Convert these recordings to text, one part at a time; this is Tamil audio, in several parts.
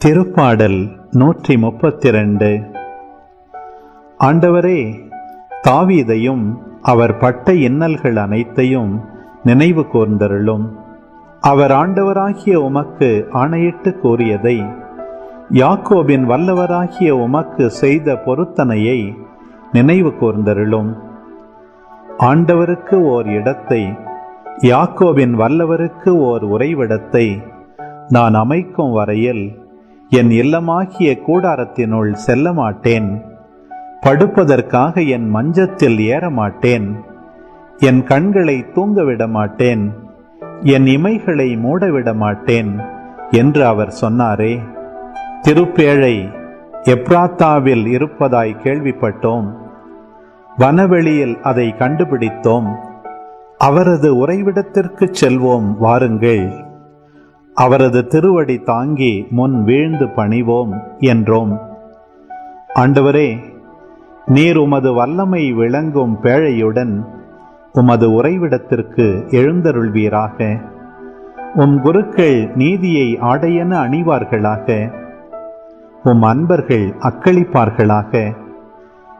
திருப்பாடல் நூற்றி முப்பத்தி ரெண்டு ஆண்டவரே தாவீதையும் அவர் பட்ட இன்னல்கள் அனைத்தையும் நினைவு கூர்ந்தருளும். அவர் ஆண்டவராகிய உமக்கு ஆணையிட்டு கூறியதை யாக்கோபின் வல்லவராகிய உமக்கு செய்த பொருத்தனையை நினைவு கூர்ந்தருளும். ஆண்டவருக்கு ஓர் இடத்தை யாக்கோபின் வல்லவருக்கு ஓர் உறைவிடத்தை நான் அமைக்கும் வரையில் என் இல்லமாகிய கூடாரத்தினுள் செல்ல மாட்டேன் படுப்பதற்காக என் மஞ்சத்தில் ஏற மாட்டேன் என் கண்களை தூங்கவிட மாட்டேன் என் இமைகளை மூடவிட மாட்டேன் என்று அவர் சொன்னாரே. திருப்பேழை எப்ராத்தாவில் இருப்பதாய் கேள்விப்பட்டோம். வனவெளியில் அதை கண்டுபிடித்தோம். அவரது உறைவிடத்திற்கு செல்வோம் வாருங்கள். அவரது திருவடி தாங்கி முன் வீழ்ந்து பணிவோம் என்றோம். ஆண்டவரே நீர் உமது வல்லமை விளங்கும் பேழையுடன் உமது உறைவிடத்திற்கு எழுந்தருள்வீராக. உம் குருக்கள் நீதியை ஆடையென அணிவார்களாக. உம் அன்பர்கள் அக்களிப்பார்களாக.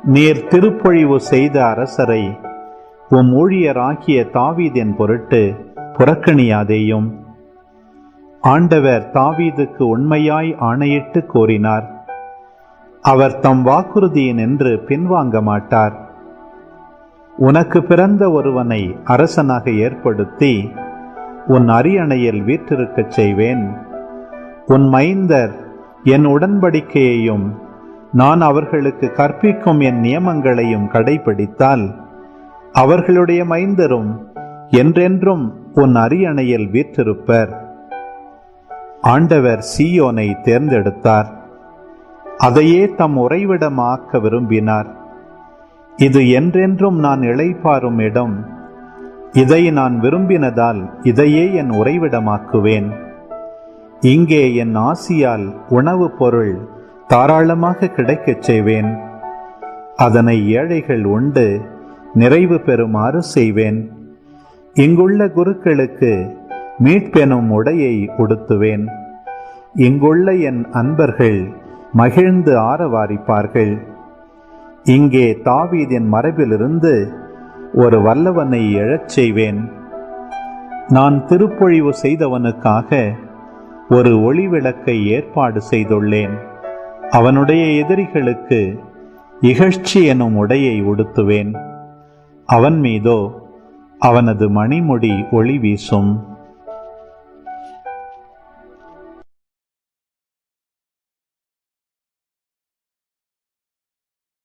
நீர் திருப்பொழிவு செய்த அரசரை உம் ஊழியராகிய தாவீதின் பொருட்டு புறக்கணியாதேயும். ஆண்டவர் தாவீதுக்கு உண்மையாய் ஆணையிட்டு கோரினார் அவர் தம் வாக்குறுதியினின்று பின்வாங்க மாட்டார். உனக்கு பிறந்த ஒருவனை அரசனாக ஏற்படுத்தி உன் அரியணையில் வீற்றிருக்கச் செய்வேன். உன் மைந்தர் என் உடன்படிக்கையையும் நான் அவர்களுக்கு கற்பிக்கும் என் நியமங்களையும் கடைபிடித்தால் அவர்களுடைய மைந்தரும் என்றென்றும் உன் அரியணையில் வீற்றிருப்பர். ஆண்டவர் சீயோனை தேர்ந்தெடுத்தார். அதையே தம் உறைவிடமாக்க விரும்பினார். இது என்றென்றும் நான் இழைப்பாரும் இடம். இதை நான் விரும்பினதால் இதையே என் உறைவிடமாக்குவேன். இங்கே என் ஆசியால் உணவுப் பொருள் தாராளமாக கிடைக்கச் செய்வேன். அதனை ஏழைகள் உண்டு நிறைவு பெறுமாறு செய்வேன். இங்குள்ள குருக்களுக்கு மீட்பெனும் உடையை உடுத்துவேன். இங்குள்ள என் அன்பர்கள் மகிழ்ந்து ஆரவாரிப்பார்கள். இங்கே தாவீதின் மரபிலிருந்து ஒரு வல்லவனை எழச் செய்வேன். நான் திருப்பொழிவு செய்தவனுக்காக ஒரு ஒளி விளக்கை ஏற்பாடு செய்துள்ளேன். அவனுடைய எதிரிகளுக்கு இகழ்ச்சி எனும் உடையை உடுத்துவேன். அவன் மீதோ அவனது மணிமுடி ஒளி வீசும்.